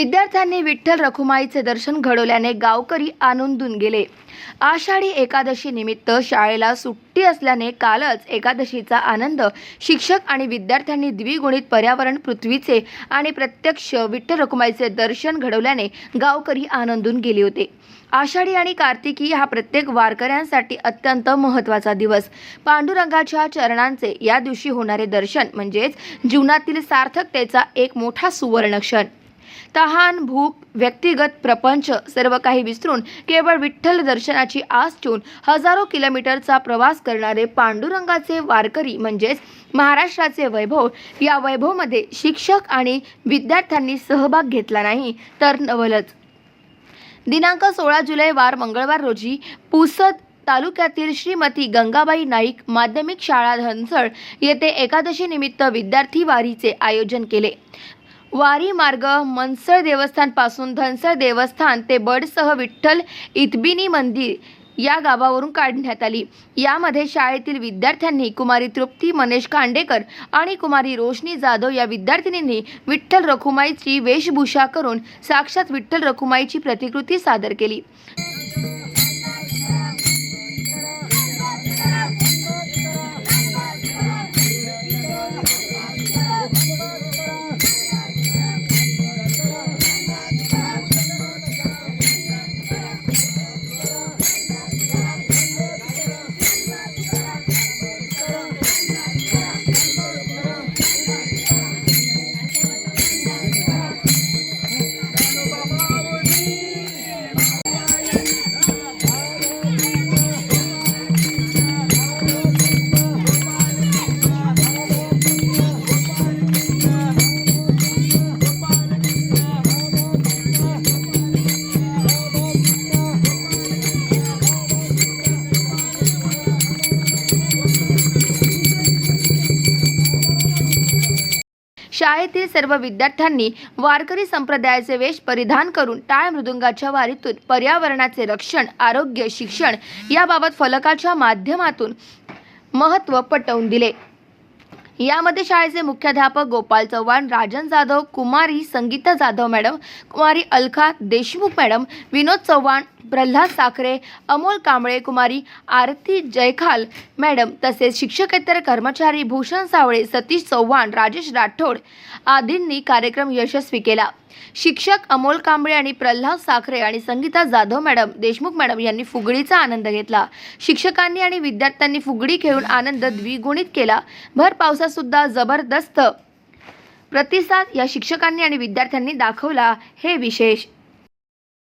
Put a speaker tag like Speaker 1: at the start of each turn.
Speaker 1: विद्यार्थ्यांनी विठ्ठल रखुमाईचे दर्शन घडवल्याने गावकरी आनंदून गेले. आषाढी एकादशी निमित्त शाळेला सुट्टी असल्याने कालच एकादशीचा आनंद शिक्षक आणि विद्यार्थ्यांनी द्विगुणित पर्यावरण पृथ्वीचे आणि प्रत्यक्ष विठ्ठल रखुमाईचे दर्शन घडवल्याने गावकरी आनंदून गेले होते. आषाढी आणि कार्तिकी हा प्रत्येक वारकऱ्यांसाठी अत्यंत महत्त्वाचा दिवस. पांडुरंगाच्या चरणांचे या दिवशी होणारे दर्शन म्हणजेच जीवनातील सार्थकतेचा एक मोठा सुवर्ण क्षण. तहान भूक व्यक्तिगत प्रपंच सर्व काही विसरून केवळ विठ्ठल दर्शनाची आस ठेवून हजारो किलोमीटरचा प्रवास करणारे पांडुरंगाचे वारकरी म्हणजेच महाराष्ट्राचे वैभव या वैभवमध्ये शिक्षक आणि विद्यार्थ्यांनी सहभाग घेतला नाही तर नवलच. दिनांक सोळा जुलै वार मंगळवार रोजी पुसद तालुक्यातील श्रीमती गंगाबाई नाईक माध्यमिक शाळा धनसळ येथे एकादशी निमित्त विद्यार्थी वारीचे आयोजन केले. वारी मार्ग मनसळ देवस्थानपासून धनसर धनसळ देवस्थान ते बडसह विठ्ठल इतबिनी मंदिर या गावावरून काढण्यात आली. यामध्ये शाळेतील विद्यार्थ्यांनी कुमारी तृप्ती मनेश खांडेकर आणि कुमारी रोशनी जाधव या विद्यार्थिनींनी विठ्ठल रखुमाईची वेशभूषा करून साक्षात विठ्ठल रखुमाईची प्रतिकृती सादर केली. शाळेतील सर्व विद्यार्थ्यांनी वारकरी संप्रदायाचे वेश परिधान करून टाळ मृदुंगाच्या वारीतून पर्यावरणाचे रक्षण आरोग्य शिक्षण याबाबत फलकाच्या माध्यमातून महत्त्व पटवून दिले. यामध्ये शाळेचे मुख्याध्यापक गोपाल चव्हाण राजन जाधव कुमारी संगीता जाधव मॅडम कुमारी अलखा देशमुख मॅडम विनोद चव्हाण प्रल्हाद साखरे अमोल कांबळे कुमारी आरती जयखाल मॅडम तसेच शिक्षकेतर कर्मचारी भूषण सावळे सतीश चव्हाण राजेश राठोड आदींनी कार्यक्रम यशस्वी केला. शिक्षक अमोल कांबळे आणि प्रल्हाद साखरे आणि संगीता जाधव मॅडम देशमुख मॅडम यांनी फुगडीचा आनंद घेतला. शिक्षकांनी आणि विद्यार्थ्यांनी फुगडी खेळून आनंद द्विगुणित केला. भर पावसात सुद्धा जबरदस्त. प्रतिसाद या शिक्षकांनी आणि विद्यार्थ्यांनी दाखवला. हे विशेष